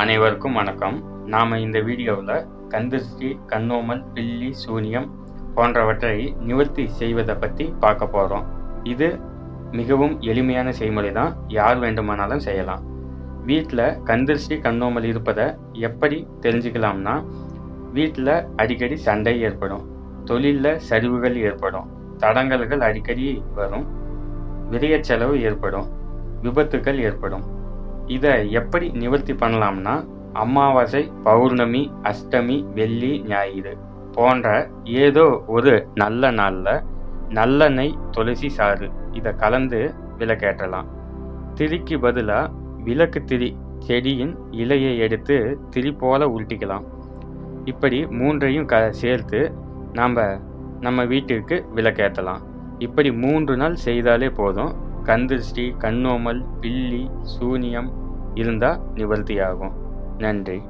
அனைவருக்கும் வணக்கம். நாம் இந்த வீடியோவில் கந்திருஷ்டி கண்ணோமல் பில்லி சூனியம் போன்றவற்றை நிவர்த்தி செய்வதை பற்றி பார்க்க போகிறோம் இது மிகவும் எளிமையான செய்முறை தான். யார் வேண்டுமானாலும் செய்யலாம். வீட்டில் கந்திருஷ்டி கண்ணோமல் இருப்பதை எப்படி தெரிஞ்சுக்கலாம்னா வீட்டில் அடிக்கடி சண்டை ஏற்படும். தொழிலில் சரிவுகள் ஏற்படும். தடங்கல்கள் அடிக்கடி வரும். விரயச் செலவு ஏற்படும். விபத்துக்கள் ஏற்படும். இதை எப்படி நிவர்த்தி பண்ணலாம்னா அமாவாசை பௌர்ணமி அஷ்டமி வெள்ளி ஞாயிறு போன்ற ஏதோ ஒரு நல்ல நாளில் நல்லெண்ணெய் துளசி சாறு இதை கலந்து விளக்கேற்றலாம் திரிக்கு பதிலாக விளக்கு திரி செடியின் இலையை எடுத்து திரி போல உருட்டிக்கலாம். இப்படி மூன்றையும் க சேர்த்து நாம் நம்ம வீட்டிற்கு விளக்கேற்றலாம் இப்படி மூன்று நாள் செய்தாலே போதும். கந்திருஷ்டி கண்ணோமல் பில்லி சூனியம் இருந்தால் நிவர்த்தியாகும். நன்றி.